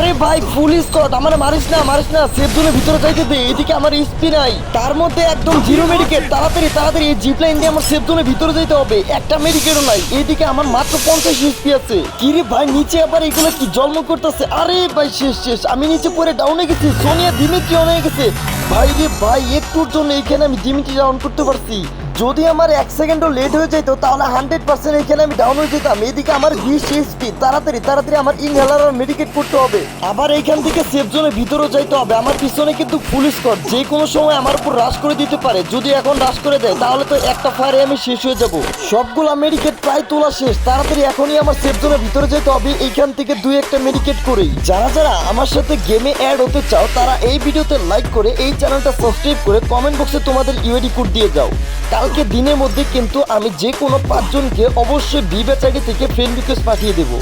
আরে ভাই ফুল স্কট আমার মারিস না মারিস না সেফ জোনের ভিতরে যাইতে দে এদিকে আমার স্পি নাই। তার মধ্যে একদম জিরো মেডিকেট তাড়াতাড়ি তাড়াতাড়ি, এই জিপ লাইন দিয়ে আমার সেফ জোনের ভিতরে যেতে হবে, একটা মেডিকেটও নাই, এদিকে আমার মাত্র পঞ্চাশ স্পি আছে। কিরে ভাই, নিচে আবার এগুলো কি জন্ম করতেছে? আরে ভাই, শেষ শেষ, আমি নিচে পরে ডাউনে গেছি, সোনিয়া দিমিত্রি অন হয়ে গেছে। ভাই রে ভাই, একটুর জন্য এখানে আমি দিমিত্রি ডাউন করতে পারছি। যদি আমার এক সেকেন্ডও লেট হয়ে যেত, তাহলে হান্ড্রেড পার্সেন্ট এখানে আমি ডাউন হয়ে যেতাম। এদিকে আমার বিশ এসপি তাড়াতাড়ি তাড়াতাড়ি আমার ইনহেলার আর মেডিকেট করতে হবে। আবার এইখান থেকে সেফ জোনের ভিতরেও যাইতে হবে। আমার পিছনে কিন্তু পুলিশ কর যে কোনো সময় আমার উপর রাশ করে দিতে পারে। যদি এখন রাশ করে দেয়, তাহলে তো একটা ফায়ারে আমি শেষ হয়ে যাব। সবগুলা মেডিকেট প্রায় তোলা শেষ। তাড়াতাড়ি এখনই আমার সেফ জোনের ভিতরে যেতে হবে। এইখান থেকে দুই একটা মেডিকেট করেই। যারা যারা আমার সাথে গেমে অ্যাড হতে চাও, তারা এই ভিডিওতে লাইক করে, এই চ্যানেলটা সাবস্ক্রাইব করে কমেন্ট বক্সে তোমাদের ইউএডি কোড দিয়ে যাও। কালকে দিনের মধ্যে কিন্তু আমি যে কোনো পাঁচজনকে অবশ্যই বিবেচারি থেকে ফ্রেন্ড রিকোয়েস্ট পাঠিয়ে দেবো।